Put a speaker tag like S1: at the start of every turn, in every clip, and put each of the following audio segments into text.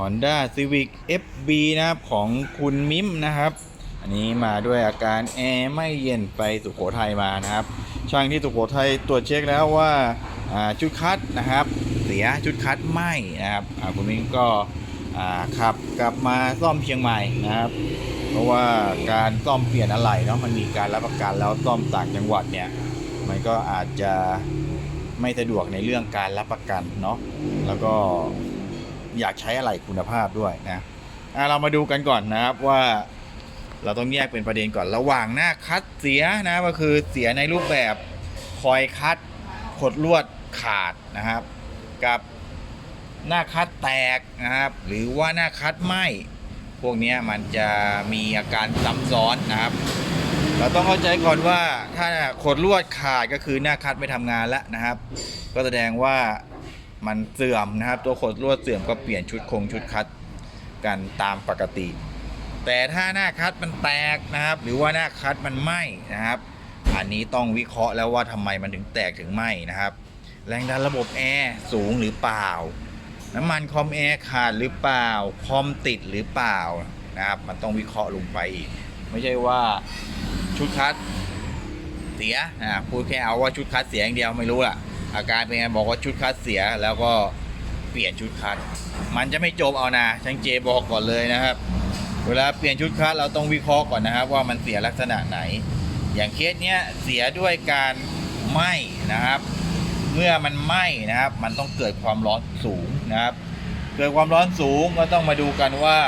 S1: Honda Civic FB นะครับของคุณมิมนะครับ อันนี้มาด้วยอาการแอร์ไม่เย็นไปสุโขทัยมานะครับ ช่างที่สุโขทัยตรวจเช็คแล้วว่าชุดคัดนะครับ เสียชุดคัดไหมนะครับคุณมิมก็ขับกลับมาซ่อมเชียงใหม่นะครับ เพราะว่าการซ่อมเปลี่ยนอะไหล่เนาะมันมีการรับประกันแล้วซ่อมต่างจังหวัดเนี่ยมันก็อาจจะไม่สะดวกในเรื่องการรับประกันเนาะแล้วก็ อยากใช้อะไรคุณภาพด้วยนะเรามาดูกันก่อนนะครับว่าเราต้องแยกเป็นประเด็นก่อนระหว่างหน้าคัดเสียนะก็คือเสียในรูปแบบคอยคัดขดลวดขาดนะครับ กับหน้าคัดแตกนะครับ หรือว่าหน้าคัดไหมพวกนี้มันจะมีอาการซ้ำซ้อนนะครับ เราต้องเข้าใจก่อนว่าถ้าขดลวดขาดก็คือหน้าคัดไม่ทำงานแล้วนะครับ ก็แสดงว่า มันเสื่อมนะครับ ตัวขดลวดเสื่อมก็เปลี่ยนชุดคงชุดคัดกันตามปกติ แต่ถ้าหน้าคัดมันแตกนะครับ หรือว่าหน้าคัดมันไหม้นะครับ อันนี้ต้องวิเคราะห์แล้วว่าทำไมมันถึงแตกถึงไหม้นะครับ แรงดันระบบแอร์สูงหรือเปล่า น้ำมันคอมแอร์ขาดหรือเปล่า คอมติดหรือเปล่านะครับ มันต้องวิเคราะห์ลงไปอีก ไม่ใช่ว่าชุดคัดเสียนะพูดแค่เอาว่าชุดคัดเสียอย่างเดียวไม่รู้ล่ะ อาการเป็นไงบอกว่าชุดคัดเสียแล้วก็เปลี่ยนชุดคัด มันจะไม่จบเอานะช่างเจบอกก่อนเลยนะครับ เวลาเปลี่ยนชุดคัดเราต้องวิเคราะห์ก่อนนะครับ ว่ามันเสียลักษณะไหน อย่างเคสเนี้ยเสียด้วยการไหม้นะครับ เมื่อมันไหม้นะครับ มันต้องเกิดความร้อนสูงนะครับ เกิดความร้อนสูงก็ต้องมาดูกันว่า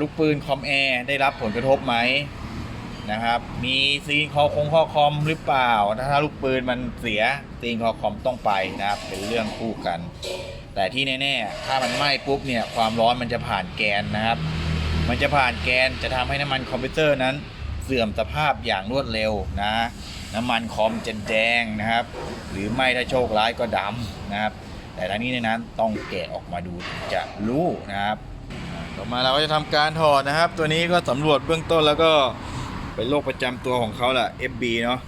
S1: ลูกปืนคอมแอร์ได้รับผลกระทบไหม นะครับ มีซีนคอคงข้อคอมหรือเปล่า ถ้าลูกปืนมันเสียซีนคอคอมต้องไปนะครับ เป็นเรื่องคู่กัน แต่ที่แน่ๆ ถ้ามันไหม้ปุ๊บเนี่ยความร้อนมันจะผ่านแกนนะครับ มันจะผ่านแกนจะทำให้น้ำมันคอมพิวเตอร์นั้น เสื่อมสภาพอย่างรวดเร็วนะน้ำมันคอมจะแดงนะครับ หรือไม่ถ้าโชคร้ายก็ดำนะครับ แต่ทั้งนี้ในนั้นต้องแกะออกมาดูจะรู้นะครับต่อมาเราก็จะทำการถอดนะครับ ตัวนี้ก็สำรวจเบื้องต้นแล้วก็ เป็นโรคประจำตัวของเขาแหละ FB เนาะ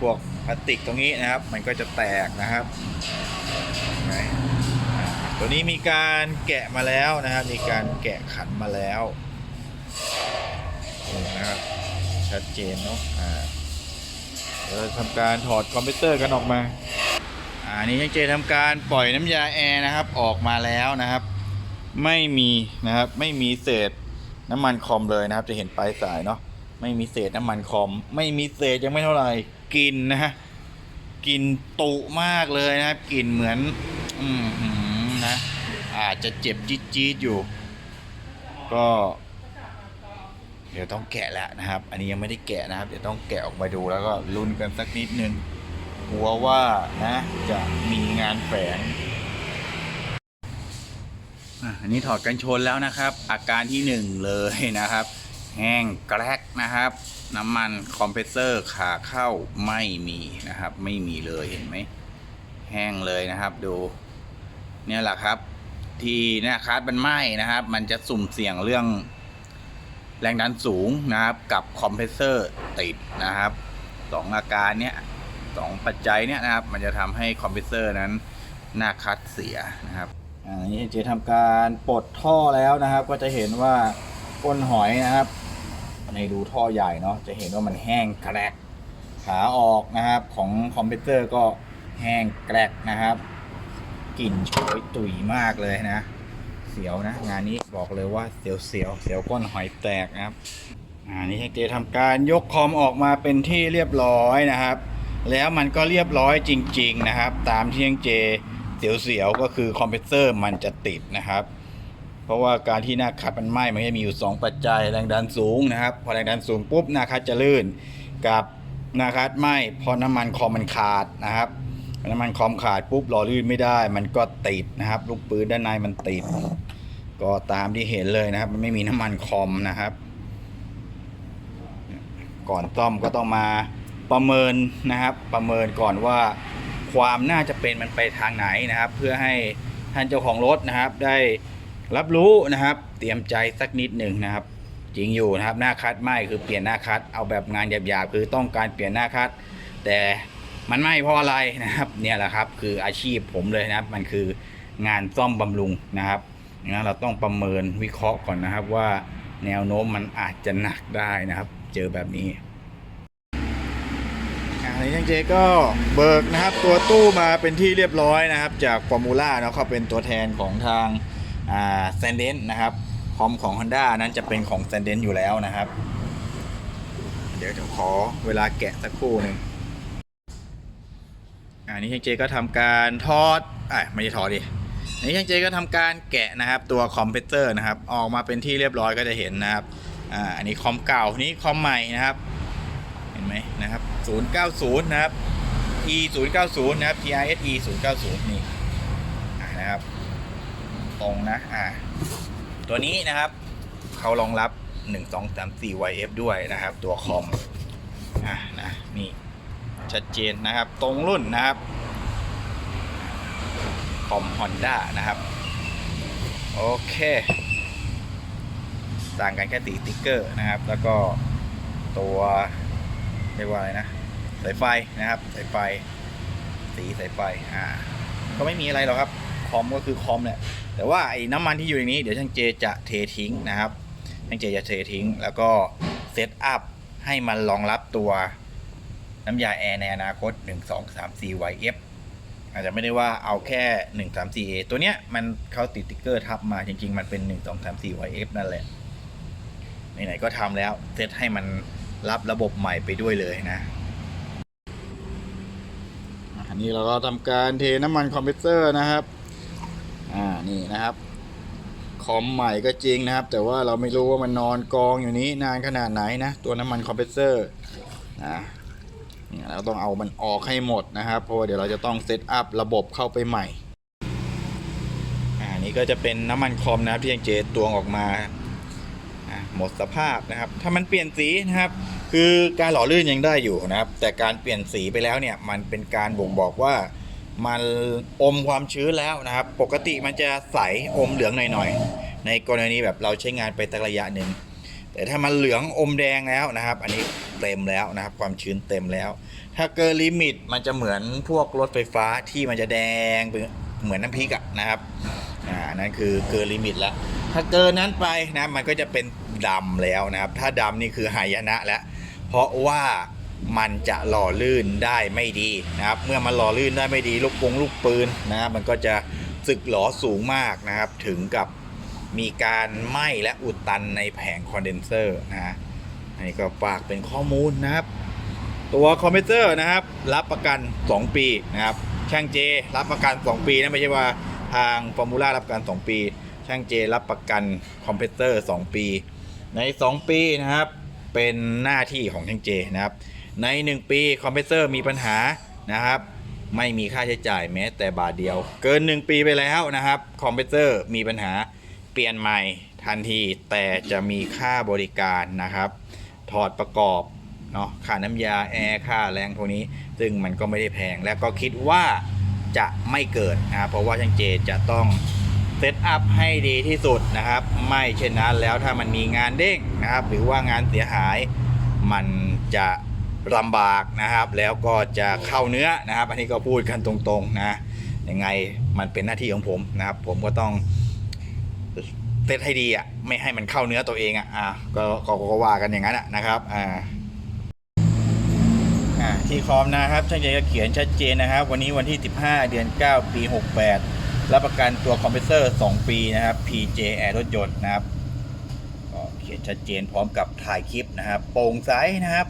S1: พวกพลาสติกตรงนี้นะครับ มันก็จะแตกนะครับ ตัวนี้มีการแกะมาแล้วนะครับ มีการแกะขันมาแล้วนี่นะครับ ชัดเจนเนาะอ่าเราทำการถอดคอมพิวเตอร์กันออกมาอ่านี่ช่างเจทำการปล่อยน้ำยาแอร์นะครับ ออกมาแล้วนะครับ ไม่มีนะครับ ไม่มีเศษน้ำมันคอมเลยนะครับ จะเห็นปลายสายเนาะ ไม่มีเศษน้ำมันคอม ไม่มีเศษยังไม่เท่าไหร่กลิ่นนะฮะกลิ่นตุมากเลยนะครับกลิ่นเหมือน อืมนะ อาจจะเจ็บจี๊ดๆอยู่ ก็ เดี๋ยวต้องแกะแล้วนะครับ อันนี้ยังไม่ได้แกะนะครับ เดี๋ยวต้องแกะออกมาดูแล้วก็ลุ้นกันสักนิดนึงกลัวว่านะ จะมีงานแฝงอันนี้ถอดกันชนแล้วนะครับ อาการที่หนึ่งเลยนะครับ แห้งแกรกนะครับ น้ำมันคอมเพรสเซอร์ขาเข้าไม่มีนะครับ ไม่มีเลยเห็นไหมแห้งเลยนะครับ ดู เนี่ยแหละครับ ที่หน้าคัสมันไหม้นะครับ มันจะสุ่มเสี่ยงเรื่องแรงดันสูงนะครับ กับคอมเพรสเซอร์ติดนะครับสองอาการเนี้ยสองปัจจัยเนี้ยนะครับ มันจะทำให้คอมเพรสเซอร์นั้นหน้าคัดเสียนะครับอันนี้เจะทำการปลดท่อแล้วนะครับ ก็จะเห็นว่าก้นหอยนะครับ ในดูท่อใหญ่เนาะจะเห็นว่ามันแห้งแกรกขาออกนะครับของคอมเพรสเซอร์ก็แห้งแกรกนะครับกลิ่นโชยตุยมากเลยนะ เสียวนะ งานนี้บอกเลยว่าเสียวเสียวเสียวก้นหอยแตกนะครับอ่านี่ช่างเจทำการยกคอมออกมาเป็นที่เรียบร้อยนะครับ แล้วมันก็เรียบร้อยจริง ๆ นะครับ ตามที่ช่างเจเสียวเสียวๆก็คือคอมเพรสเซอร์มันจะติดนะครับ ราะว่าการที่หน้าคัดมันไหม้มันจะมีอยู่ 2 ปัจจัยแรงดันสูงนะครับ พอแรงดันสูงปุ๊บหน้าคัดจะลื่น กับหน้าคัดไหม้พอน้ำมันคอมมันขาดนะครับน้ำมันคอมขาดปุ๊บหล่อลื่นไม่ได้ มันก็ติดนะครับลูกปืนด้านในมันติด ก็ตามที่เห็นเลยนะครับ มันไม่มีน้ำมันคอมนะครับ ก่อนซ่อมก็ต้องมาประเมินนะครับ ประเมินก่อนว่าความน่าจะเป็นมันไปทางไหนนะครับ เพื่อให้ท่านเจ้าของรถนะครับได้ รับรู้นะครับ เตรียมใจสักนิดหนึ่งนะครับ จริงอยู่นะครับหน้าคัดไหมคือเปลี่ยนหน้าคัดเอาแบบงานหยาบๆคือต้องการเปลี่ยนหน้าคัด แต่มันไม่เพราะอะไรนะครับ เนี่ยแหละครับ คืออาชีพผมเลยนะครับ มันคืองานซ่อมบำรุงนะครับนะเราต้องประเมินวิเคราะห์ก่อนนะครับว่าแนวโน้มมันอาจจะหนักได้นะครับ เจอแบบนี้อันนี้ยังเจก็เบิกนะครับตัวตู้มาเป็นที่เรียบร้อยนะครับ จากฟอร์มูล่าเนาะเขาเป็นตัวแทนของทาง แซนเดนนะครับคอมของ Honda นั้นจะเป็นของแซนเดนอยู่แล้วนะครับ เดี๋ยวจะขอเวลาแกะสักครู่หนึ่งอันนี้ช่างเจก็ทำการทอดอะไม่ใช่ทอดดิอันนี้ช่างเจก็ทำการแกะนะครับตัวคอมเพรสเซอร์นะครับ ออกมาเป็นที่เรียบร้อยก็จะเห็นนะครับอ่าอันนี้คอมเก่านี่คอมใหม่นะครับ เห็นไหมนะครับ090 นะครับ e 090นะครับ TRS e 090นี่อ่นะครับ ตรงนะอ่าตัวนี้นะครับเขารองรับ 1 2 3 4 YF ด้วยนะครับ ตัวคอมอะนะนี่ชัดเจนนะครับ ตรงรุ่นนะครับคอม Honda นะครับ โอเค ต่างกันแค่สีติ๊กเกอร์นะครับ แล้วก็ตัวเรียกว่าอะไรนะสายไฟนะครับสายไฟ สีสายไฟอ่าก็ไม่มีอะไรหรอกครับ คอมก็คือคอมแหละแต่ว่าไอ้น้ำมันที่อยู่ในนี้เดี๋ยวช่างเจจะเททิ้งนะครับช่างเจจะเททิ้ง แล้วก็เซตอัพให้มันรองรับตัวน้ำยาแอร์ในอนาคต 1 2 3 4 YF อาจจะไม่ได้ว่าเอาแค่ 1 3 4 A ตัวเนี้ยมันเขาติดติ๊กเกอร์ทับมาจริง ๆ มันเป็น 1 2 3 4 YF นั่นแหละไหนๆก็ทำแล้วเซตให้มันรับระบบใหม่ไปด้วยเลยนะอันนี้เราก็ทำการเทน้ำมันคอมเพรสเซอร์นะครับ อ่านี่นะครับคอมใหม่ก็จริงนะครับ แต่ว่าเราไม่รู้ว่ามันนอนกองอยู่นี้นานขนาดไหนนะ ตัวน้ำมันคอมเพรสเซอร์นะเนี่ยเราต้องเอามันออกให้หมดนะครับ เพราะว่าเดี๋ยวเราจะต้องเซตอัพระบบเข้าไปใหม่อ่านี่ก็จะเป็นน้ำมันคอมนะครับที่ยังเจตวงออกมาอะหมดสภาพนะครับ ถ้ามันเปลี่ยนสีนะครับ คือการหล่อลื่นยังได้อยู่นะครับ แต่การเปลี่ยนสีไปแล้วเนี่ยมันเป็นการบ่งบอกว่า มันอมความชื้นแล้วนะครับ ปกติมันจะใสอมเหลืองหน่อยๆ ในกรณีแบบเราใช้งานไปตักระยะหนึ่ง แต่ถ้ามันเหลืองอมแดงแล้วนะครับ อันนี้เต็มแล้วนะครับ ความชื้นเต็มแล้ว ถ้าเกินลิมิตมันจะเหมือนพวกรถไฟฟ้าที่มันจะแดงเป็นเหมือนน้ำพริกอะนะครับอ่านั่นคือเกินลิมิตแล้ว ถ้าเกินนั้นไปนะมันก็จะเป็นดำแล้วนะครับ ถ้าดำนี่คือหายนะแล้วเพราะว่า มันจะหล่อลื่นได้ไม่ดีนะครับ เมื่อมันหล่อลื่นได้ไม่ดี ลูกปงลูกปืนนะครับ มันก็จะสึกหลอสูงมากนะครับ ถึงกับมีการไหม้และอุดตันในแผงคอนเดนเซอร์นะฮะอันนี้ก็ฝากเป็นข้อมูลนะครับ ตัวคอมเพรสเซอร์นะครับ รับประกัน 2 ปีนะครับ ช่างเจ รับประกัน 2 ปีนะไม่ใช่ว่าทางฟอร์มูล่ารับประกัน 2 ปี ช่างเจ รับประกันคอมเพรสเซอร์ 2 ปี ใน 2 ปีนะครับ เป็นหน้าที่ของช่างเจนะครับ ใน 1 ปีคอมเพรสเซอร์มีปัญหานะครับ ไม่มีค่าใช้จ่ายแม้แต่บาทเดียว เกิน 1 ปีไปแล้วนะครับคอมเพรสเซอร์มีปัญหาเปลี่ยนใหม่ทันทีแต่จะมีค่าบริการนะครับ ถอดประกอบเนาะค่าน้ำยาแอร์ค่าแรงพวกนี้ ซึ่งมันก็ไม่ได้แพง และก็คิดว่าจะไม่เกิดนะเพราะว่าช่างเจจะต้องเซตอัพให้ดีที่สุดนะครับ ไม่เช่นนั้นแล้วถ้ามันมีงานเด้งนะครับ หรือว่างานเสียหายมันจะ ลำบากนะครับ แล้วก็จะเข้าเนื้อนะครับ อันนี้ก็พูดกันตรงๆนะยังไงมันเป็นหน้าที่ของผมนะครับ ผมก็ต้องเซตให้ดีอะไม่ให้มันเข้าเนื้อตัวเองอะอะก็ก็ก็ว่ากันอย่างนั้นอะนะครับอ่าที่คอมนะครับช่างใจก็เขียนชัดเจนนะครับ วันนี้วันที่ 15 เดือน 9 ปี 68 รับประกันตัวคอมเพรสเซอร์ 2 ปีนะครับ PJ Air รถยนต์นะครับก็เขียนชัดเจนพร้อมกับถ่ายคลิปนะครับ โปร่งใสนะครับ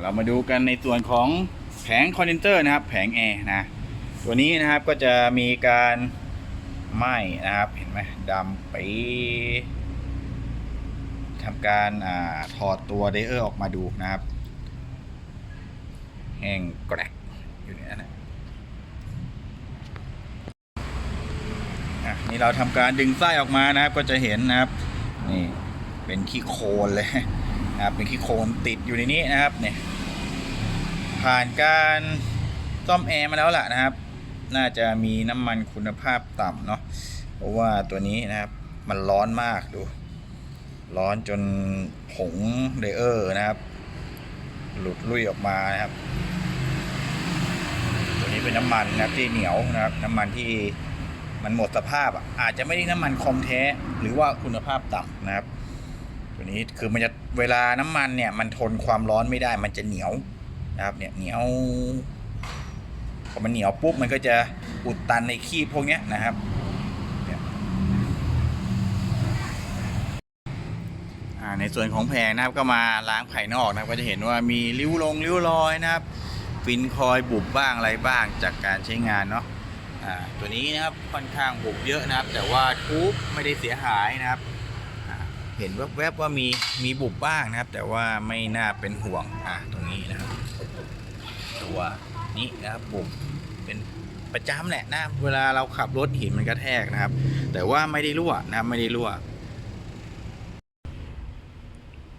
S1: เรามาดูกันในส่วนของแผงคอนเดนเซอร์นะครับ แผงแอร์นะ ตัวนี้นะครับก็จะมีการไหม้นะครับ เห็นไหมดำปีทำการอาถอดตัวเดเออร์ออกมาดูนะครับ แห้งแกรกอยู่ในนั้นนะนี่เราทำการดึงไส้ออกมานะครับ ก็จะเห็นนะครับ นี่เป็นขี้โคลนเลย นะครับเป็นขี้โคลนติดอยู่ในนี้นะครับเนี่ยผ่านการซ่อมแอร์มาแล้วล่ะนะครับ น่าจะมีน้ำมันคุณภาพต่ำเนาะเพราะว่าตัวนี้นะครับมันร้อนมากดู ร้อนจนผงเดเออร์นะครับ หลุดลุ่ยออกมานะครับ ตัวนี้เป็นน้ำมันนะครับที่เหนียวนะครับ น้ำมันที่มันหมดสภาพอะอาจจะไม่ได้น้ำมันคอมแท้ หรือว่าคุณภาพต่ำนะครับ ตัวนี้คือมันจะเวลาน้ำมันเนี่ยมันทนความร้อนไม่ได้ มันจะเหนียวนะครับเนี่ยเหนียวพอมันเหนียวปุ๊บมันก็จะอุดตันในคีบพวกนี้นะครับในส่วนของแผงนะครับก็มาล้างภายนอกนะครับก็จะเห็นว่ามีริ้วลงริ้วรอยนะครับฟินคอยบุบบ้างอะไรบ้างจากการใช้งานเนาะตัวนี้นะครับค่อนข้างบุบเยอะนะครับ แต่ว่าทูบไม่ได้เสียหายนะครับ เห็นแวบๆว่ามีมีบุบบ้างนะครับ แต่ว่าไม่น่าเป็นห่วงอะตรงนี้นะครับ ตัวนี้นะครับบุบเป็นประจำแหละนะเวลาเราขับรถหินมันกระแทกนะครับ แต่ว่าไม่ได้รั่วนะไม่ได้รั่ว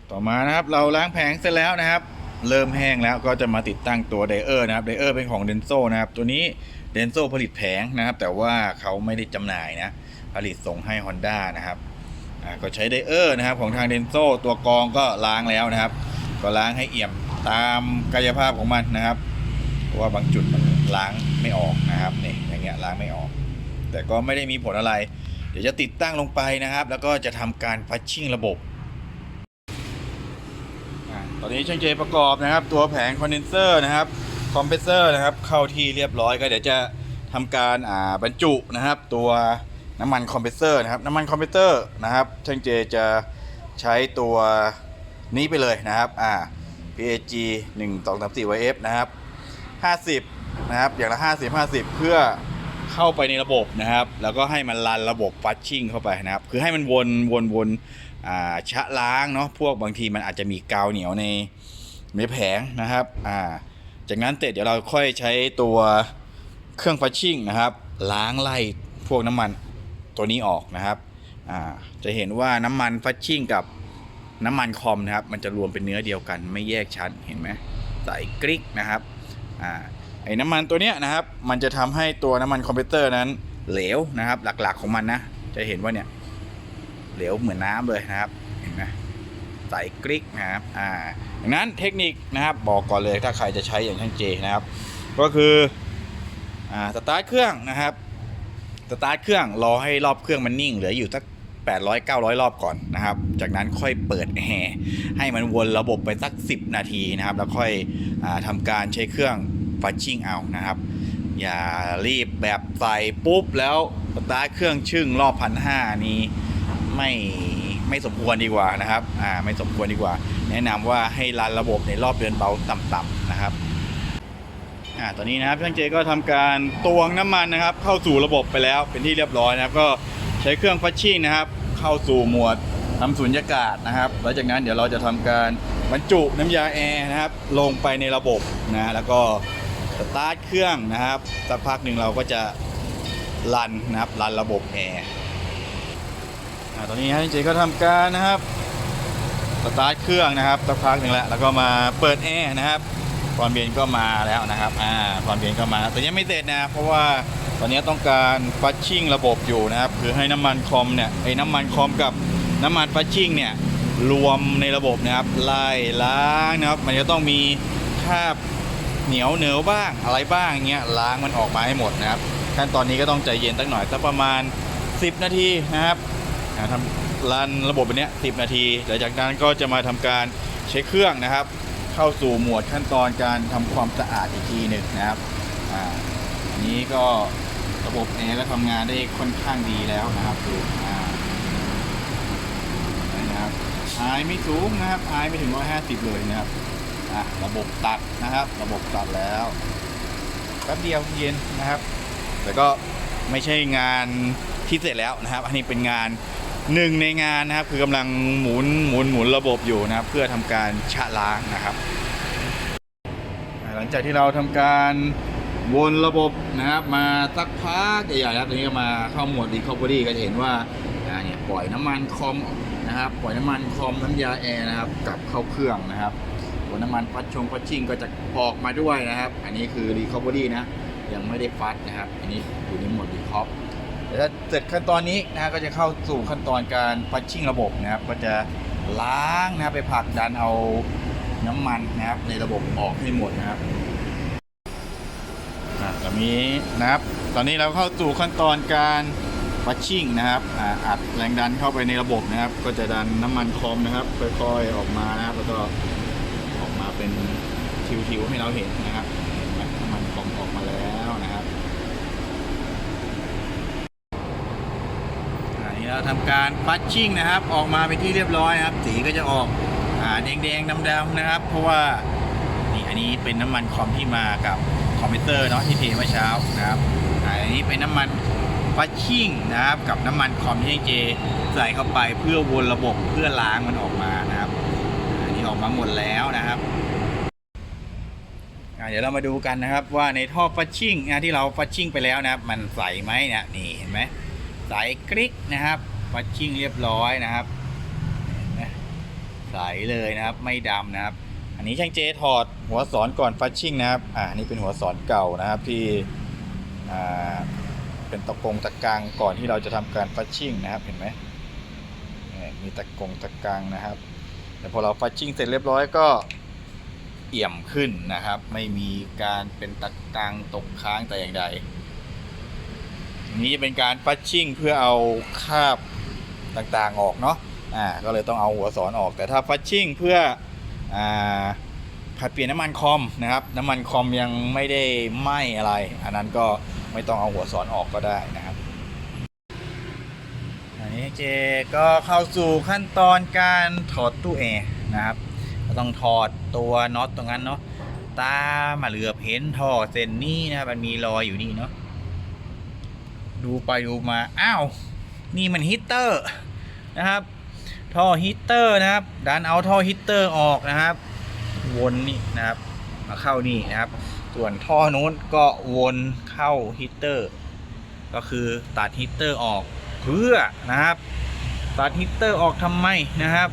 S1: ต่อมานะครับเราล้างแผงเสร็จแล้วนะครับ เริ่มแห้งแล้วก็จะมาติดตั้งตัวไดเออร์นะครับไดเออร์เป็นของเดนโซนะครับ ตัวนี้เดนโซผลิตแผงนะครับ แต่ว่าเขาไม่ได้จำหน่ายนะผลิตส่งให้ Honda นะครับ ก็ใช้ไดเออร์นะครับของทางเดนโซตัวกรองก็ล้างแล้วนะครับ ก็ล้างให้เอี่ยมตามกายภาพของมันนะครับเพราะว่าบางจุดมันล้างไม่ออกนะครับนี่อย่างเงี้ยล้างไม่ออก แต่ก็ไม่ได้มีผลอะไร เดี๋ยวจะติดตั้งลงไปนะครับ แล้วก็จะทำการพัชชิ่งระบบอตอนนี้ช่างเจประกอบนะครับ ตัวแผงคอนเดนเซอร์นะครับคอมเพรสเซอร์นะครับเข้าที่เรียบร้อยก็เดี๋ยวจะทำการอ่าบรรจุนะครับ ตัว น้ำมันคอมเพรสเซอร์นะครับน้ำมันคอมเพรสเซอร์นะครับช่างเจจะใช้ตัวนี้ไปเลยนะครับอ่า PAG 1 2 3 4 YF นะครับ 50 นะครับ อย่างละ 50 50 เพื่อเข้าไปในระบบนะครับ แล้วก็ให้มันรันระบบฟัชชิ่งเข้าไปนะครับ คือให้มันวนวนวนอ่าชะล้างเนาะพวกบางทีมันอาจจะมีกาวเหนียวในในแผงนะครับอ่าจากนั้นเสร็จเดี๋ยวเราค่อยใช้ตัวเครื่องฟัชชิ่งนะครับ ล้างไล่พวกน้ำมัน ตัวนี้ออกนะครับจะเห็นว่าน้ำมันฟัชชิ่งกับน้ำมันคอมนะครับ มันจะรวมเป็นเนื้อเดียวกัน ไม่แยกชั้นเห็นไหมใส่กริกนะครับอไอ้น้ำมันตัวเนี้ยนะครับ มันจะทำให้ตัวน้ำมันคอมพิวเตอร์นั้นเหลวนะครับ หลักๆของมันนะ จะเห็นว่าเนี่ยเหลวเหมือนน้ำเลยนะครับเห็นไหมใส่กริกนะครับอ่าดังนั้นเทคนิคนะครับบอกก่อนเลยถ้าใครจะใช้อย่างช่างเจนะครับ ก็คืออ่าสตาร์ทเครื่องนะครับ สตาร์ทเครื่องรอให้รอบเครื่องมันนิ่งเหลืออยู่สัก800 900 รอบก่อนนะครับ จากนั้นค่อยเปิดแอร์ให้มันวนระบบไปสัก 10 นาทีนะครับ แล้วค่อยอทำการใช้เครื่องฟัชชิ่งเอานะครับ อย่ารีบแบบใส่ปุ๊บแล้วสตาร์ทเครื่องชึ่งรอบพันห้านี้ไม่ไม่สมควรดีกว่านะครับ อ่า ไม่สมควรดีกว่า แนะนำว่าให้รันระบบในรอบเดินเบาต่ำๆนะครับ อ่าตอนนี้นะครับช่างเจก็ทำการตวงน้ำมันนะครับ เข้าสู่ระบบไปแล้วเป็นที่เรียบร้อยนะครับ ก็ใช้เครื่องฟัชชิ่งนะครับ เข้าสู่หมวดทำสุญญากาศนะครับหลังจากนั้นเดี๋ยวเราจะทำการบรรจุน้ำยาแอร์นะครับ ลงไปในระบบนะแล้วก็สตาร์ทเครื่องนะครับสักพักหนึ่งเราก็จะรันนะครับรันระบบแอร์ตอนนี้ช่างเจก็ทำการนะครับสตาร์ทเครื่องนะครับสักพักหนึ่งแล้วแล้วก็มาเปิดแอร์นะครับ ความเย็นก็มาแล้วนะครับอ่าความเย็นก็มาแต่ยังไม่เสร็จนะเพราะว่าตอนนี้ต้องการฟัชชิ่งระบบอยู่นะครับคือให้น้ำมันคอมเนี่ยไอ้น้ำมันคอมกับน้ำมันฟัชชิ่งเนี่ยรวมในระบบนะครับไล่ล้างนะครับ มันจะต้องมีคราบเหนียวเหนียวบ้างอะไรบ้างเงี้ยล้างมันออกมาให้หมดนะครับขั้นตอนนี้ก็ต้องใจเย็นสักหน่อยสักประมาณ 10 นาทีนะครับทำรันระบบแบบเนี้ย10 นาทีหลังจากนั้นก็จะมาทำการใช้เครื่องนะครับ เข้าสู่หมวดขั้นตอนการทำความสะอาดอีกทีหนึ่งนะครับอ่าอันนี้ก็ระบบแอร์ก็ทำงานได้ค่อนข้างดีแล้วนะครับดูอ่านะครับอายไม่สูงนะครับอายไม่ถึง 150 เลยนะครับอะระบบตัดนะครับ ระบบตัดแล้วแป๊บเดียวเย็นนะครับ แต่ก็ไม่ใช่งานที่เสร็จแล้วนะครับ อันนี้เป็นงาน หนึ่งในงานนะครับ คือกำลังหมุนหมุนหมุนระบบอยู่นะครับ เพื่อทำการชะล้างนะครับ หลังจากที่เราทำการวนระบบนะครับมาสักพักใหญ่ๆแล้วตอนนี้ก็มาเข้าหมวด recovery ก็จะเห็นว่าเนี่ยปล่อยน้ำมันคอมนะครับ ปล่อยน้ำมันคอมน้ำยาแอร์นะครับกลับเข้าเครื่องนะครับตัวน้ำมันพัดชงพัดชิ่งก็จะออกมาด้วยนะครับ อันนี้คือ recovery นะยังไม่ได้ฟัดนะครับ อันนี้อยู่ในโหมดดีคอปเดี๋ยวถ้าเสร็จขั้นตอนนี้นะก็จะเข้าสู่ขั้นตอนการฟัชชิ่งระบบนะครับก็จะล้างนะครับไปผลักดันเอาน้ำมันนะครับในระบบออกให้หมดนะครับอะตอนนี้นะครับ ตอนนี้เราเข้าสู่ขั้นตอนการวัชชิ่งนะครับอ่าอัดแรงดันเข้าไปในระบบนะครับ ก็จะดันน้ำมันคอมนะครับค่อยๆออกมานะครับแล้วก็ออกมาเป็นทิวๆให้เราเห็นนะครับเห็นไหมน้ำมันคอมออกมาแล้วนะครับอันนี้ เราทำการฟัชชิ่งนะครับ ออกมาเป็นที่เรียบร้อยครับ สีก็จะออกอ่าแดงๆดำๆนะครับ เพราะว่านี่อันนี้เป็นน้ำมันคอมที่มากับคอมพิวเตอร์เนาะที่เทเมื่อเช้านะครับอันนี้เป็นน้ำมันฟัชชิ่งนะครับ กับน้ำมันคอมที่เจใส่เข้าไปเพื่อวนระบบเพื่อล้างมันออกมานะครับ อันนี้ออกมาหมดแล้วนะครับเดี๋ยวเรามาดูกันนะครับว่าในท่อฟัชชิ่งนะที่เราฟัชชิ่งไปแล้วนะครับ มันใสไหมเนี่ยนี่เห็นไหม ใสกริกนะครับฟัชชิ่งเรียบร้อยนะครับใสเลยนะครับไม่ดำนะครับ อันนี้ช่างเจถอดหัวสอนก่อนฟัชชิ่งนะครับอ่านี่เป็นหัวสอนเก่านะครับที่อ่าเป็นตะกงตะกังก่อนที่เราจะทำการฟัชชิ่งนะครับเห็นไหมมีตะกงตะกังนะครับ แต่พอเราฟัชชิ่งเสร็จเรียบร้อยก็เอี่ยมขึ้นนะครับ ไม่มีการเป็นตะกังตกค้างแต่อย่างใด นี้เป็นการฟัชชิ่งเพื่อเอาคาบต่างๆออกเนาะอ่าก็เลยต้องเอาหัวสอนออกแต่ถ้าฟัชชิ่งเพื่ออ่าผัดเปลี่ยนน้ำมันคอมนะครับน้ำมันคอมยังไม่ได้ไหม้อะไร อันนั้นก็ไม่ต้องเอาหัวสอนออกก็ได้นะครับอันนี้เจก็เข้าสู่ขั้นตอนการถอดตู้แอร์นะครับก็ต้องถอดตัวน็อตตรงนั้นเนาะตามาเหลือบเห็นท่อเส้นนี้นะครับมันมีรอยอยู่นี่เนาะ ดูไปดูมา อ้าว นี่มันฮีเตอร์นะครับ ท่อฮีเตอร์นะครับ ดันเอาท่อฮีเตอร์ออกนะครับ วนนี่นะครับ มาเข้านี่นะครับ ส่วนท่อนู้นก็วนเข้าฮีเตอร์ ก็คือตัดฮีเตอร์ออกเพื่อนะครับ ตัดฮีเตอร์ออกทำไมนะครับ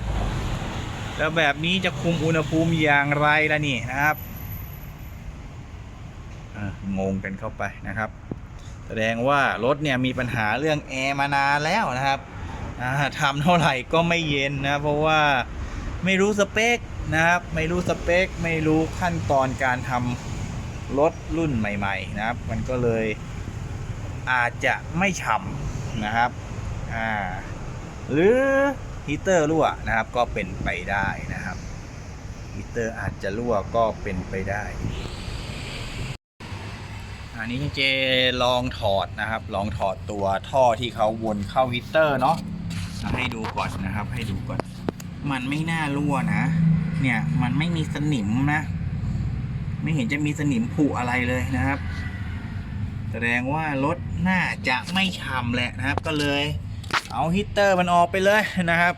S1: แล้วแบบนี้จะคุมอุณหภูมิอย่างไรล่ะนี่นะครับงงกันเข้าไปนะครับ แสดงว่ารถเนี่ยมีปัญหาเรื่องแอร์มานานแล้วนะครับทำเท่าไหร่ก็ไม่เย็นนะเพราะว่าไม่รู้สเปคนะครับ ไม่รู้สเปค ไม่รู้ขั้นตอนการทำรถรุ่นใหม่ ๆ นะครับ มันก็เลยอาจจะไม่ฉ่ำนะครับอ่าหรือฮีเตอร์รั่วนะครับก็เป็นไปได้นะครับฮีเตอร์อาจจะรั่วก็เป็นไปได้ อันนี้เจลองถอดนะครับ ลองถอดตัวท่อที่เขาวนเข้าฮีตเตอร์เนาะให้ดูก่อนนะครับ ให้ดูก่อน มันไม่น่ารั่วนะ เนี่ยมันไม่มีสนิมนะ ไม่เห็นจะมีสนิมผุอะไรเลยนะครับ แสดงว่ารถน่าจะไม่ฉ่ำแหละนะครับ ก็เลย เอาฮีตเตอร์มันออกไปเลยนะครับ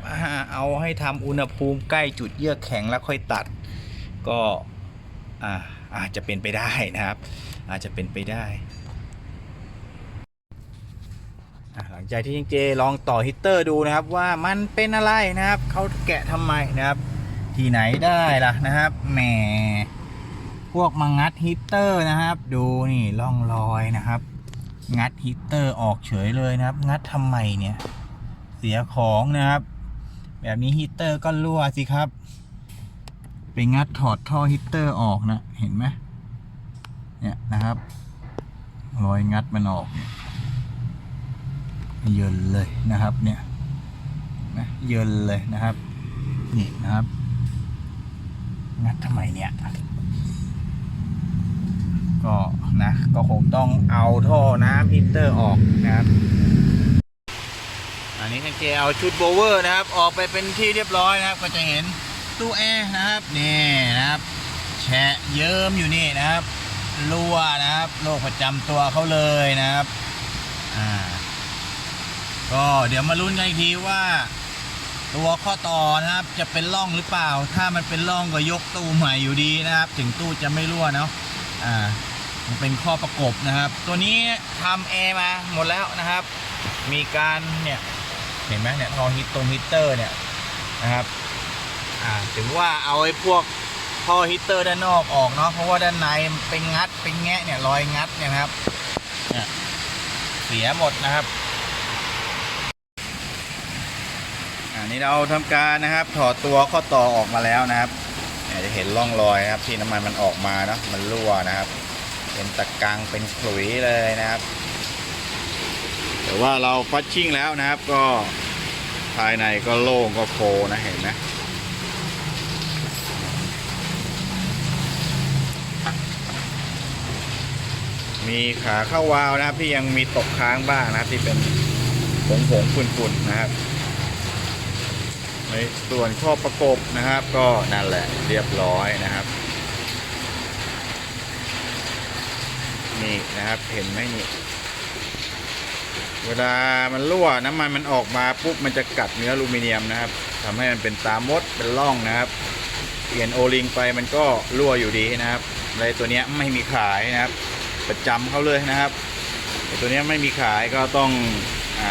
S1: เอาให้ทำอุณหภูมิใกล้จุดเยือกแข็งแล้วค่อยตัด ก็อ่าอาจจะเป็นไปได้นะครับ อาจจะเป็นไปได้หลังจากที่เจลองต่อฮีตเตอร์ดูนะครับว่ามันเป็นอะไรนะครับเขาแกะทำไมนะครับ ที่ไหนได้ล่ะนะครับแหมพวกมางัดฮีตเตอร์นะครับ ดูนี่ร่องรอยนะครับ งัดฮีตเตอร์ออกเฉยเลยนะครับ งัดทำไมเนี่ย เสียของนะครับ แบบนี้ฮีตเตอร์ก็รั่วสิครับ ไปงัดถอดท่อฮีตเตอร์ออกนะเห็นไหม เนี่ยนะครับ รอยงัดมันออกเนี่ยเยินเลยนะครับเนี่ยนะเยินเลยนะครับ นี่นะครับ งัดทำไมเนี่ย ก็นะ ก็คงต้องเอาท่อน้ำฮีตเตอร์ออกนะครับ อันนี้ทางเจเอาชุดโบเวอร์นะครับ ออกไปเป็นที่เรียบร้อยนะครับ ก็จะเห็นตู้แอร์นะครับ นี่นะครับ แฉะเยิ้มอยู่นี่นะครับ รั่วนะครับโรคประจำตัวเขาเลยนะครับอ่าก็เดี๋ยวมาลุ้นกันอีกทีว่า ตัวข้อต่อนะครับจะเป็นร่องหรือเปล่า ถ้ามันเป็นร่องก็ยกตู้ใหม่อยู่ดีนะครับ ถึงตู้จะไม่รั่วเนาะอ่ามันเป็นข้อประกบนะครับ ตัวนี้ทำแอร์มาหมดแล้วนะครับ มีการเนี่ยเห็นไหมเนี่ยทอฮิตตรงฮีตเตอร์เนี่ยนะครับอ่าถึงว่าเอาไอ้พวก ท่อฮีเตอร์ด้านนอกออกเนาะเพราะว่าด้านในเป็นงัดเป็นแงะเนี่ยรอยงัดเนี่ยนะครับเนี่ยเสียหมดนะครับอันนี้เราทำการนะครับ ถอดตัวข้อต่อออกมาแล้วนะครับจะเห็นร่องรอยนะครับที่น้ำมันมันออกมาเนาะมันรั่วนะครับ เป็นตะกังเป็นขลุยเลยนะครับแต่ว่าเราฟัชชิ่งแล้วนะครับก็ภายในก็โล่งก็โฟร์นะเห็นไหม มีขาเข้าวาวนะครับ ที่ยังมีตกค้างบ้างนะครับ ที่เป็นผงผงๆฝุ่นๆนะครับในส่วนข้อประกบนะครับ ก็นั่นแหละเรียบร้อยนะครับ นี่นะครับเห็นไหมนี่เวลามันรั่วน้ำมันมันออกมาปุ๊บมันจะกัดเนื้ออลูมิเนียมนะครับทำให้มันเป็นตามดเป็นร่องนะครับเปลี่ยนโอลิงไปมันก็รั่วอยู่ดีนะครับในตัวนี้ไม่มีขายนะครับ ประจำเขาเลยนะครับไอ้ตัวนี้ไม่มีขายก็ต้องอ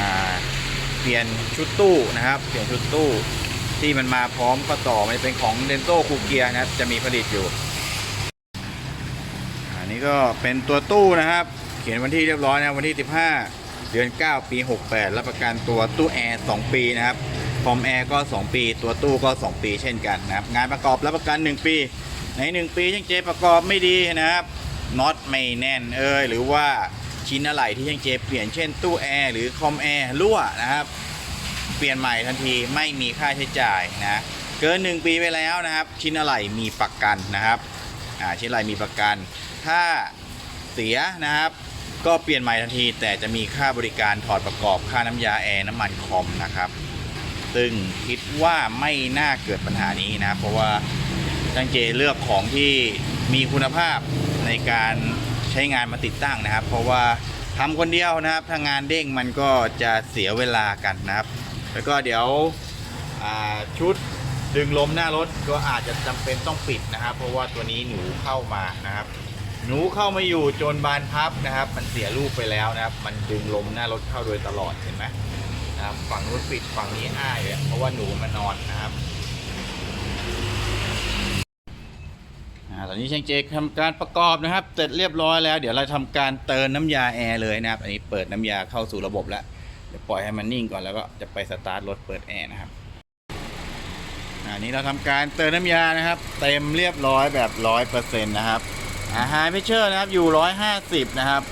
S1: เปลี่ยนชุดตู้นะครับเปลี่ยนชุดตู้ที่มันมาพร้อมก็ต่อมันเป็นของเดนโต้คูเกียนะครับจะมีผลิตอยู่อันนี้ก็เป็นตัวตู้นะครับ เขียนวันที่เรียบร้อยนะวันที่ 15 เดือน 9 ปี 68 รับประกันตัวตู้แอร์ 2 ปีนะครับคอมแอร์ก็ 2 ปี ตัวตู้ก็ 2 ปีเช่นกันนะครับ งานประกอบรับประกัน 1 ปี ใน 1 ปีช่างเจประกอบไม่ดีนะครับ น็อตไม่แน่นเอยหรือว่าชิ้นอะไหล่ที่ช่างเจเปลี่ยนเช่นตู้แอร์หรือคอมแอร์รั่วนะครับ เปลี่ยนใหม่ทันทีไม่มีค่าใช้จ่ายนะเกิน 1 ปีไปแล้วนะครับ ชิ้นอะไหล่มีประกันนะครับอ่าชิ้นอะไหล่มีประกัน ถ้าเสียนะครับก็เปลี่ยนใหม่ทันที แต่จะมีค่าบริการถอดประกอบค่าน้ำยาแอร์น้ำมันคอมนะครับซึ่งคิดว่าไม่น่าเกิดปัญหานี้นะ เพราะว่า จังเจเลือกของที่มีคุณภาพในการใช้งานมาติดตั้งนะครับ เพราะว่าทำคนเดียวนะครับ ถ้างานเด้งมันก็จะเสียเวลากันนะครับ แล้วก็เดี๋ยวชุดดึงลมหน้ารถก็อาจจะจำเป็นต้องปิดนะครับ เพราะว่าตัวนี้หนูเข้ามานะครับ หนูเข้ามาอยู่จนบานพับนะครับ มันเสียรูปไปแล้วนะครับ มันดึงลมหน้ารถเข้าโดยตลอดเห็นไหมนะครับฝั่งนู้นปิดฝั่งนี้อ้าเลยเพราะว่าหนูมานอนนะครับอ่า ตอนนี้ช่างเจทำการประกอบนะครับ เสร็จเรียบร้อยแล้ว เดี๋ยวเราทำการเติมน้ำยาแอร์เลยนะครับ อันนี้เปิดน้ำยาเข้าสู่ระบบแล้ว เดี๋ยวปล่อยให้มันนิ่งก่อนแล้วก็จะไปสตาร์ทรถเปิดแอร์นะครับ อันนี้เราทำการเติมน้ำยานะครับ เต็มเรียบร้อยแบบร้อยเปอร์เซ็นต์นะครับอาหารเพเชอร์นะครับอยู่ร้อยห้าสิบนะครับ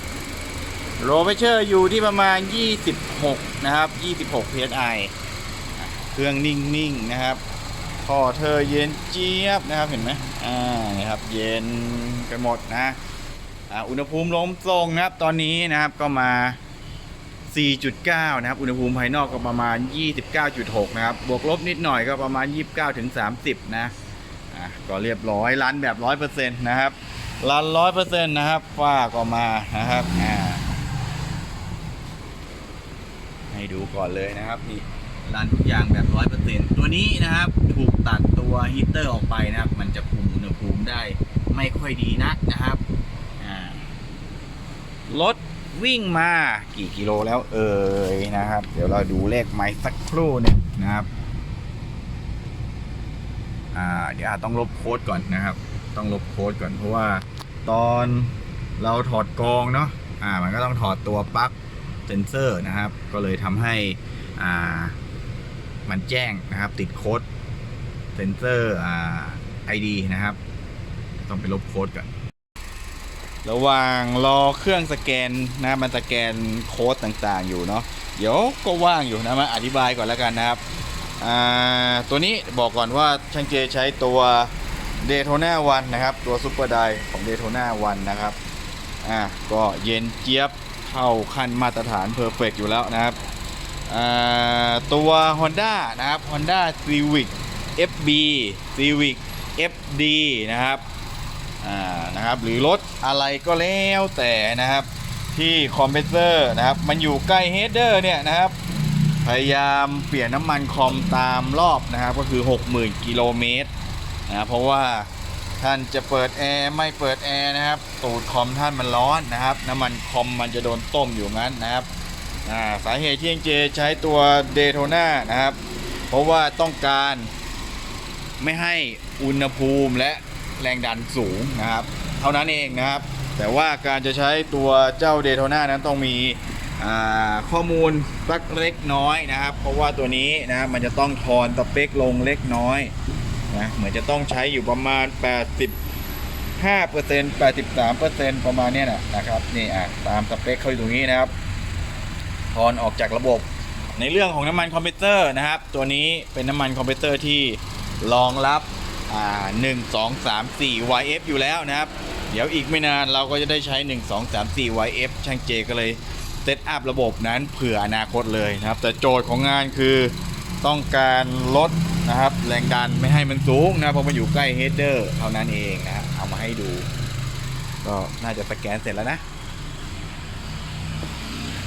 S1: โรเพเชอร์อยู่ที่ประมาณ26นะครับ26 psi อะเครื่องนิ่งๆนะครับท่อเธอเย็นเจี๊ยบนะครับเห็นไหม อ่านี่ครับ เย็นกันหมดนะอ่าอุณหภูมิลมทรงนะครับ ตอนนี้นะครับก็มา 4.9 นะครับ อุณหภูมิภายนอกก็ประมาณ 29.6 นะครับ บวกลบนิดหน่อยก็ประมาณ 29ถึง30 นะ อะก็เรียบร้อยรันแบบ 100%นะครับรัน 100%นะครับฝ้าก็มานะครับ อ่า ให้ดูก่อนเลยนะครับ นี่รันทุกอย่างแบบ 100%ตัวนี้นะครับ ถูกตัดตัวฮีเตอร์ออกไปนะครับ มันจะคุม ภูมิได้ไม่ค่อยดีนักนะครับรถวิ่งมากี่กิโลแล้วเอ่ยนะครับ เดี๋ยวเราดูเลขไม้สักครู่หนึงนะครับอ่าเดี๋ยวต้องลบโค้ดก่อนนะครับ ต้องลบโค้ดก่อนเพราะว่าตอนเราถอดกองเนาะอ่ามันก็ต้องถอดตัวปลั๊กเซนเซอร์นะครับ ก็เลยทำให้อ่ามันแจ้งนะครับ ติดโค้ดเซนเซอร์อ่า ID นะครับ ต้องไปลบโค้ดก่อนระหว่างรอเครื่องสแกนนะมันสแกนโค้ดต่างๆ อยู่เนาะเดี๋ยวก็ว่างอยู่นะมาอธิบายก่อนแล้วกันนะครับตัวนี้บอกก่อนว่าช่างเจใช้ตัว Daytona 1นะครับ ตัวซูเปอร์ไดของ Daytona 1นะครับอ่าก็เย็นเจี๊ยบเข้าขั้นมาตรฐานเพอร์เฟกอยู่แล้วนะครับตัว Honda นะครับ Honda Civic FB Civic FD นะครับอ่านะครับหรือรถอะไรก็แล้วแต่นะครับที่คอมเพรสเซอร์นะครับมันอยู่ใกล้เฮดเดอร์เนี่ยนะครับพยายามเปลี่ยนน้ำมันคอมตามรอบนะครับก็คือ 60,000กิโลเมตรนะเพราะว่าท่านจะเปิดแอร์ไม่เปิดแอร์นะครับตูดคอมท่านมันร้อนนะครับ น้ำมันคอมมันจะโดนต้มอยู่งั้นนะครับสาเหตุที่เจใช้ตัวเดโทน่านะครับ เพราะว่าต้องการ ไม่ให้อุณหภูมิและแรงดันสูงนะครับ เท่านั้นเองนะครับ แต่ว่าการจะใช้ตัวเจ้าเดโทนานั้นต้องมีข้อมูลสักเล็กน้อยนะครับ เพราะว่าตัวนี้นะมันจะต้องทอนสเปคลงเล็กน้อยนะเหมือนจะต้องใช้อยู่ประมาณ 85% 83%ประมาณเนี้นะนะครับนี่อะตามสเปคเขาอยู่ตรงนี้นะครับพถอนออกจากระบบ ในเรื่องของน้ำมันคอมเพรสเซอร์นะครับ ตัวนี้เป็นน้ำมันคอมเพรสเซอร์ที่ รองรับอ่า1 2 3 4 YF อยู่แล้วนะครับ เดี๋ยวอีกไม่นานเราก็จะได้ใช้ 1 2 3 4 YF ช่างเจก็เลยเซตอัพระบบนั้นเผื่ออนาคตเลยนะครับ แต่โจทย์ของงานคือต้องการลดนะครับ แรงดันไม่ให้มันสูงนะเพราะมันอยู่ใกล้เฮดเดอร์เท่านั้นเองนะฮะเอามาให้ดู ก็น่าจะสแกนเสร็จแล้วนะ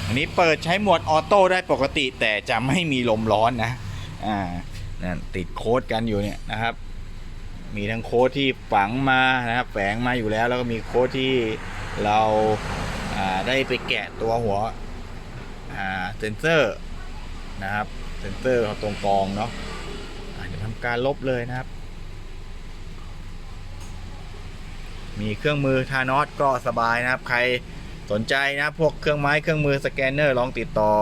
S1: อันนี้เปิดใช้หมวดออโต้ได้ปกติแต่จะไม่มีลมร้อนนะอ่า นั่นติดโค้ดกันอยู่เนี่ยนะครับ มีทั้งโค้ดที่ฝังมานะครับ แฝงมาอยู่แล้ว แล้วก็มีโค้ดที่เราาได้ไปแกะตัวหัวเซนเซอร์นะครับเซนเซอร์ของตรงกองเนาะเดี๋ยวทำการลบเลยนะครับ มีเครื่องมือทานอสก็สบายนะครับ ใครสนใจนะพวกเครื่องไม้เครื่องมือสแกนเนอร์ลองติดต่อ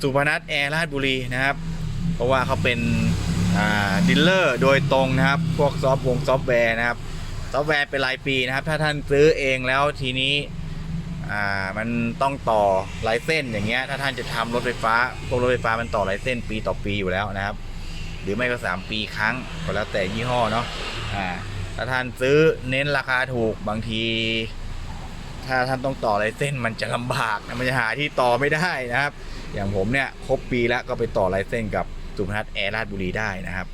S1: สุพนัทแอร์ราชบุรีนะครับ เพราะว่าเขาเป็น ดีลเลอร์โดยตรงนะครับ พวกซอฟต์วงซอฟต์แวร์นะครับ ซอฟต์แวร์เป็นรายปีนะครับ ถ้าท่านซื้อเองแล้วทีนี้มันต้องต่อลายเส้นอย่างเงี้ย ถ้าท่านจะทำรถไฟฟ้า พวกรถไฟฟ้ามันต่อลายเส้นปีต่อปีอยู่แล้วนะครับ หรือไม่ก็3ปีครั้งก็แล้วแต่ยี่ห้อเนาะถ้าท่านซื้อเน้นราคาถูกบางที ถ้าท่านต้องต่อลายเส้นมันจะลำบากนะมันจะหาที่ต่อไม่ได้นะครับ อย่างผมเนี่ยครบปีแล้วก็ไปต่อลายเส้นกับ สุพนัทแอร์ราชบุรีได้นะครับ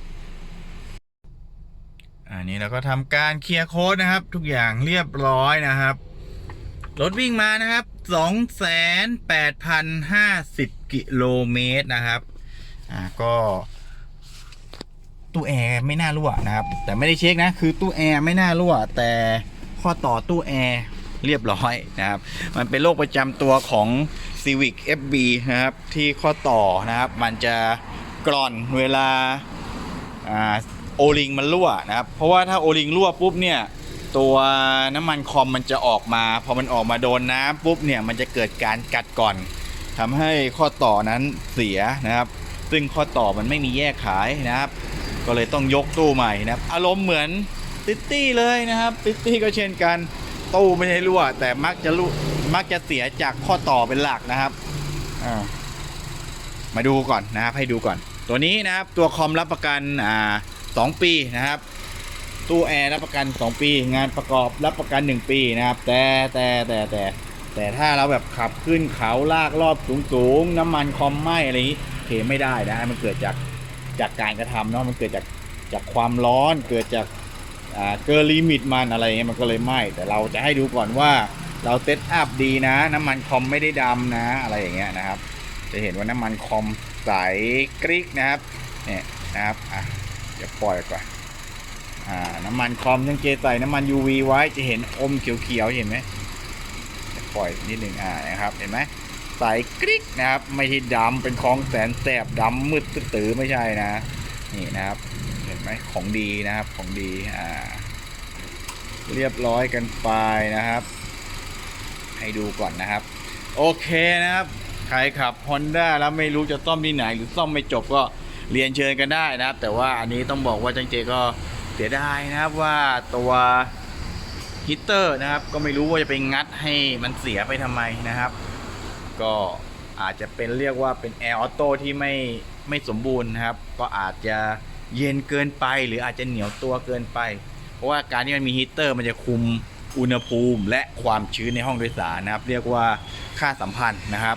S1: อันนี้เราก็ทำการเคลียร์โค้ดนะครับ ทุกอย่างเรียบร้อยนะครับ รถวิ่งมานะครับ2,8,050กิโลเมตรนะครับ อ่าก็ตู้แอร์ไม่น่ารั่วนะครับ แต่ไม่ได้เช็คนะ คือตู้แอร์ไม่น่ารั่ว แต่ข้อต่อตู้แอร์เรียบร้อยนะครับ มันเป็นโรคประจำตัวของ Civic FB นะครับ ที่ข้อต่อนะครับ มันจะ กร่อนเวลาโอลิงมันรั่วนะครับ เพราะว่าถ้าโอลิงรั่วปุ๊บเนี่ยตัวน้ำมันคอมมันจะออกมา พอมันออกมาโดนน้ำปุ๊บเนี่ยมันจะเกิดการกัดก่อนทำให้ข้อต่อนั้นเสียนะครับ ซึ่งข้อต่อมันไม่มีแยกขายนะครับ ก็เลยต้องยกตู้ใหม่นะครับ อารมณ์เหมือนติตตี้เลยนะครับติตตี้ก็เช่นกันตู้ไม่ได้รั่ว แต่มักจะรั่วมักจะเสียจากข้อต่อเป็นหลักนะครับมาดูก่อนนะครับให้ดูก่อน ตัวนี้นะครับตัวคอมรับประกันอ่าสองปีนะครับ ตู้แอร์รับประกัน 2 ปี งานประกอบรับประกัน 1 ปีนะครับ แต่แต่แต่แต่แต่ถ้าเราแบบขับขึ้นเขาลากรอบสูงๆน้ำมันคอมไหมอะไรนี้เคไม่ได้นะ มันเกิดจากจากการกระทำเนาะมันเกิดจากจากความร้อนเกิดจากอ่าเกินลิมิตมันอะไรเงี้ยมันก็เลยไหม้แต่เราจะให้ดูก่อนว่าเราเซตอัพดีนะ น้ำมันคอมไม่ได้ดำนะ อะไรอย่างเงี้ยนะครับ จะเห็นว่าน้ำมันคอม ใสกริกนะครับเนี่ยนะครับอะเดี๋ยวปล่อยก่อนอ่าน้ำมันคอมยังเจใส่น้ำมัน UV ไว้จะเห็นอมเขียวๆเห็นไหมปล่อยนิดหนึ่งอ่านะครับเห็นไหมใสกริกนะครับ ไม่ใช่ดำเป็นของแสนแสบดำมืดตื้อๆไม่ใช่นะ นี่นะครับ เห็นไหมของดีนะครับของดีอ่าเรียบร้อยกันไปนะครับ ให้ดูก่อนนะครับ โอเคนะครับ ใครขับ Honda แล้วไม่รู้จะซ่อมที่ไหน หรือซ่อมไม่จบก็เรียนเชิญกันได้นะครับ แต่ว่าอันนี้ต้องบอกว่าจังเจก็เสียดายนะครับว่าตัวฮีตเตอร์นะครับ ก็ไม่รู้ว่าจะไปงัดให้มันเสียไปทำไมนะครับ ก็อาจจะเป็นเรียกว่าเป็นแอร์ออโต้ที่ไม่ไม่สมบูรณ์นะครับ ก็อาจจะเย็นเกินไป หรืออาจจะเหนียวตัวเกินไป เพราะว่าการที่มันมีฮีตเตอร์มันจะคุมอุณหภูมิและความชื้นในห้องโดยสารนะครับ เรียกว่าค่าสัมพันธ์นะครับ